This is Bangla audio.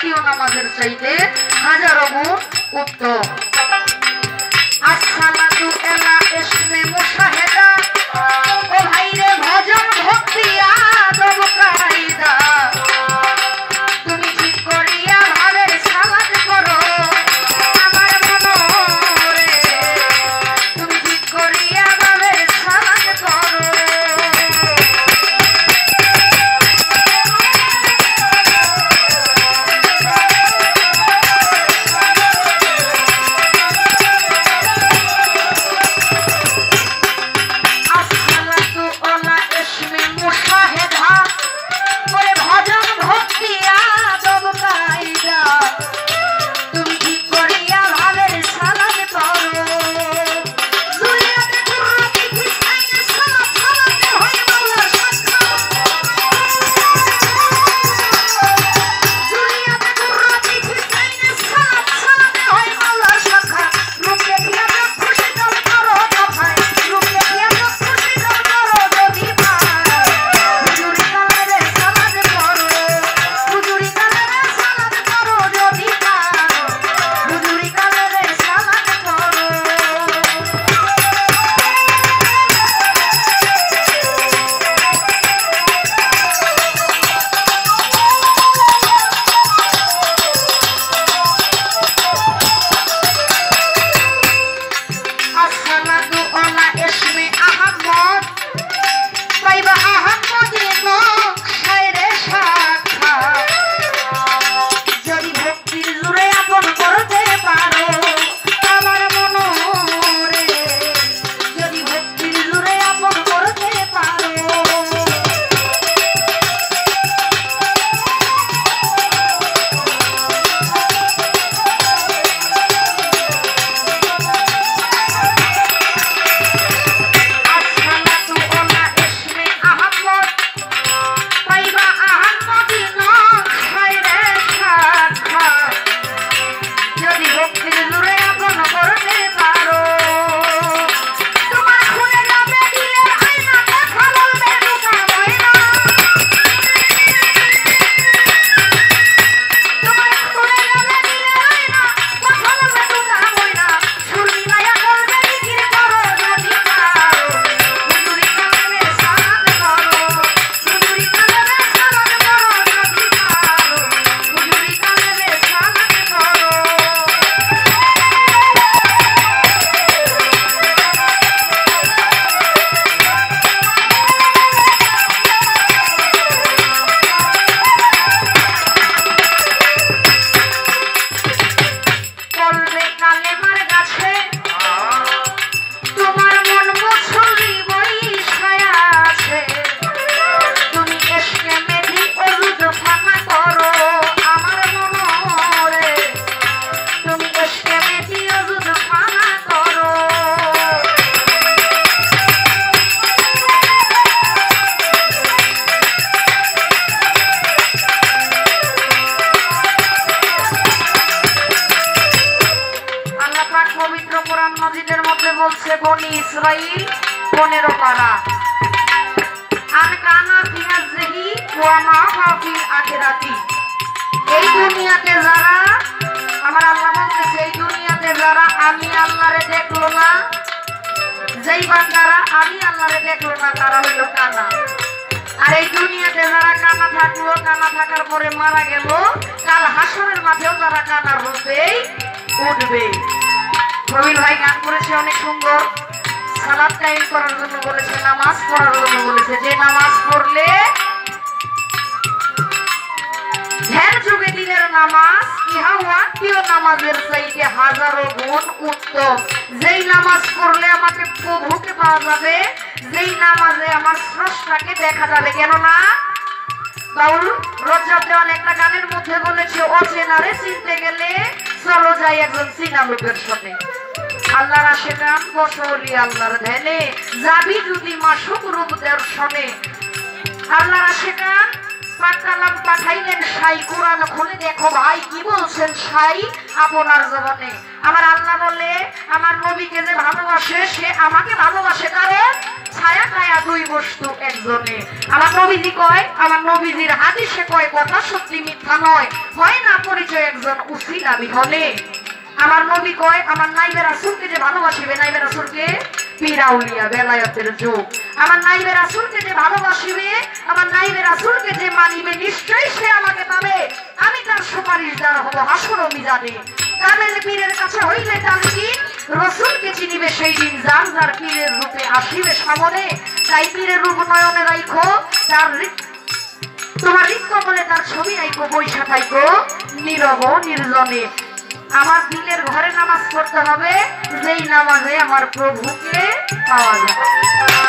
ওয়াক্তীয় নামাজের চাইতে হাজারো গুণ উত্তম। আসসালাতু আলা বনি ইসরাইল পনেরো পারা। আন কানা ফিহাজহি ওয়া মা ফিল আখিরাতি। এই দুনিয়াতে যারা, আমার আল্লাহ বলতেছে, এই দুনিয়াতে যারা আমি আল্লাহরে দেখল না, যেই বান্দারা আমি আল্লাহরে দেখল না, তারা হইল কানা। আর এই দুনিয়াতে যারা কানা থাকল, কানা থাকার পরে মারা গেল, কাল হাসরের মাঝেও তারা কানা রূপেই উঠবে। প্রবীর ভাই গান করেছে, অনেক সুন্দর। সালাদ টাইম করার জন্য বলেছে, নামাজ পড়ার জন্য বলেছে। যে নামাজ পড়লে ধ্যান যেই নামাজ আমার দেখা যাবে। কেননা গানের মধ্যে বলেছে, অচেনারে চিনতে গেলে চলো যাই একজন চীনা লোকের আল্লাহর আশেকান বসলি আল্লাহর ধ্যানে। যাবি যদি মাসুক রূপ দর্শনে। আল্লাহর আশেকান পাকালাম পাঠাইলেন সাই, কোরআন খুলে দেখো ভাই, কি বলছেন সাই আপনার জবানে? আমার আল্লাহ বলে, আমার নবীকে যে ভালোবাসে, সে আমাকে ভালোবাসে কারণ ছায়া টায়া দুই বস্তু একজনে। আমার নবীজি কয়, আমার নবীজির হাদিসে কয়, কথা সত্যি মিথ্যা নয়। হয় না পরিচয় একজন উসিলা বিহনে আমার নবী কয়, আমার নাইবের রাসূলকে যে ভালোবাসিবে, নাইবের রাসূলকে পীরাউলিয়া বেলায়েতের যুগ। আমার নাইবের রাসূলকে যে ভালোবাসিবে, আমার নাইবের রাসূলকে যে মানিবে, নিশ্চয়ই সে আমাকে পাবে। আমি তার সুপারিশ দ্বারা হব, হাসর মিজানে। কামেল পীরের কাছে হইলে তার কি রসুলকে চিনিবে সেই দিন, যার যার পীরের রূপে আসিবে সামনে। তাই পীরের রূপ নয়নে রাইখো, তার তোমার রিক্ত বলে তার ছবি আইকো বৈশা থাইকো নীরব নির্জনে। আমার দিলের ঘরে নামাজ পড়তে হবে যেই নামাজে আমার প্রভুকে পাওয়া যায়।